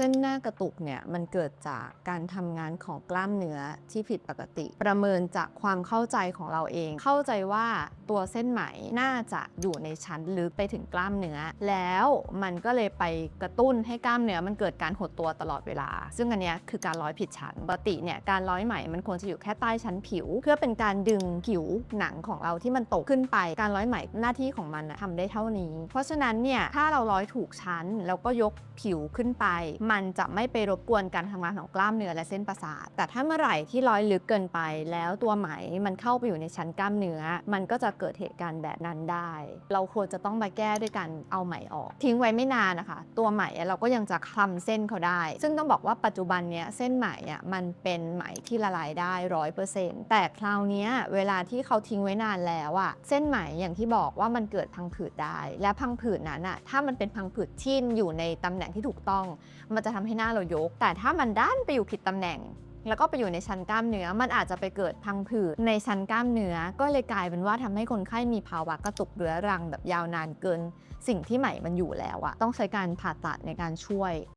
เส้นหน้ากระตุกเนี่ยมันเกิดจากการทำงานของกล้ามเนื้อที่ผิดปกติ ประเมินจากความเข้าใจของเราเอง เข้าใจว่าตัวเส้นไหมน่าจะอยู่ในชั้นลึกไปถึงกล้ามเนื้อ แล้วมันก็เลยไปกระตุ้นให้กล้ามเนื้อมันเกิดการหดตัวตลอดเวลา ซึ่งอันนี้คือการร้อยผิดชั้นปกติเนี่ยการร้อยไหมมันควรจะอยู่แค่ใต้ชั้นผิว เพื่อเป็นการดึงผิวหนังของเราที่มันตกขึ้นไป การร้อยไหมหน้าที่ของมันนะทำได้เท่านี้ เพราะฉะนั้นเนี่ยถ้าเราร้อยถูกชั้นแล้วก็ยกผิวขึ้นไปมันจะไม่ไปรบกวนการทำงานของกล้ามเนื้อและเส้นประสาท แต่ถ้าเมื่อไหร่ที่ร้อยลึกเกินไป แล้วตัวไหมมันเข้าไปอยู่ในชั้นกล้ามเนื้อ มันก็จะเกิดเหตุการณ์แบบนั้นได้ เราควรจะต้องมาแก้ด้วยการเอาไหมออก ทิ้งไว้ไม่นานนะคะ ตัวไหมเราก็ยังจะคลำเส้นเขาได้ ซึ่งต้องบอกว่าปัจจุบันเนี้ยเส้นไหมอะมันเป็นไหมที่ละลายได้ร้อยเปอร์เซ็นต์แต่คราวนี้เวลาที่เขาทิ้งไว้นานแล้วอะเส้นไหมอย่างที่บอกว่ามันเกิดพังผืดได้ และพังผืดนั้นอะถ้ามันเป็นพังผืดที่อยู่ในตำแหน่งที่ถูกต้องมันจะทำให้หน้าเรายก แต่ถ้ามันด้านไปอยู่ผิดตำแหน่ง แล้วก็ไปอยู่ในชั้นกล้ามเนื้อ มันอาจจะไปเกิดพังผืดในชั้นกล้ามเนื้อ ก็เลยกลายเป็นว่าทำให้คนไข้มีภาวะกระตุกเรื้อรังแบบยาวนานเกิน สิ่งที่ใหม่มันอยู่แล้วอะต้องใช้การผ่าตัดในการช่วย